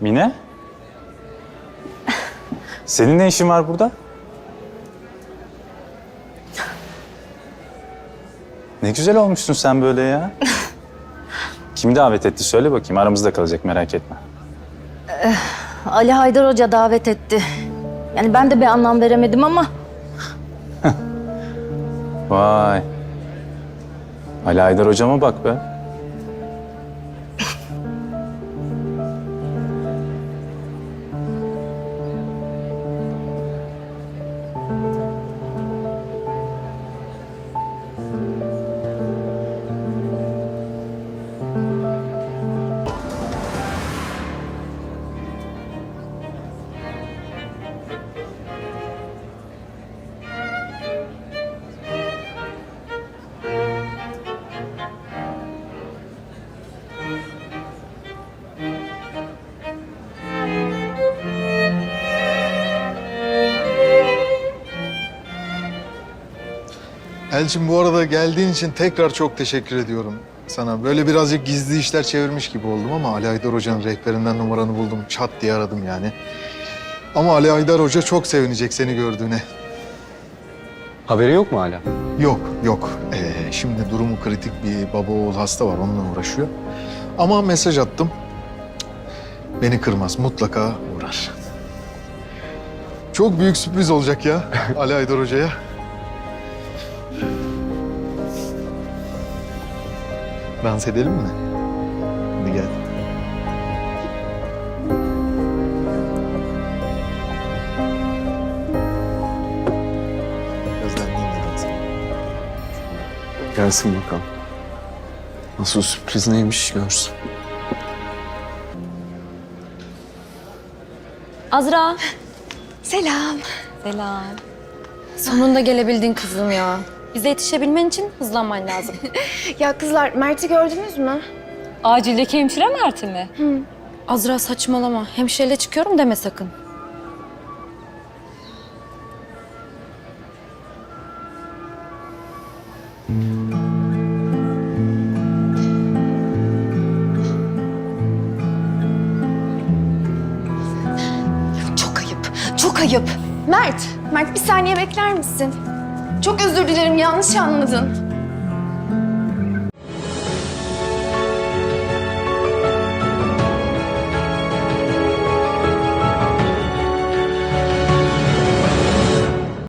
Mine? Senin ne işin var burada? Ne güzel olmuşsun sen böyle ya. Kimi davet etti söyle bakayım. Aramızda kalacak merak etme. Ali Haydar Hoca davet etti. Yani ben de bir anlam veremedim ama Vay. Ali Aydar hocama bak be. Elçin bu arada geldiğin için tekrar çok teşekkür ediyorum sana. Böyle birazcık gizli işler çevirmiş gibi oldum ama Ali Haydar Hoca'nın rehberinden numaranı buldum. Çat diye aradım yani. Ama Ali Haydar Hoca çok sevinecek seni gördüğüne. Haberi yok mu hala? Yok, yok. Ee, şimdi durumu kritik bir baba oğul hasta var, onunla uğraşıyor. Ama mesaj attım. Beni kırmaz, mutlaka uğrar. Çok büyük sürpriz olacak ya Ali Haydar Hoca'ya. Dans edelim mi? Hadi gel. Birazdan benimle dans. Gelsin bakalım. Nasıl sürpriz neymiş görsün. Azra. Selam. Selam. Sonunda gelebildin kızım ya. Bize yetişebilmen için hızlanman lazım. Ya kızlar Mert'i gördünüz mü? Acildeki hemşire Mert'i mi? Azra saçmalama. Hemşireyle çıkıyorum deme sakın. Çok ayıp. Çok ayıp. Mert, Mert bir saniye bekler misin? Çok özür dilerim yanlış anladın.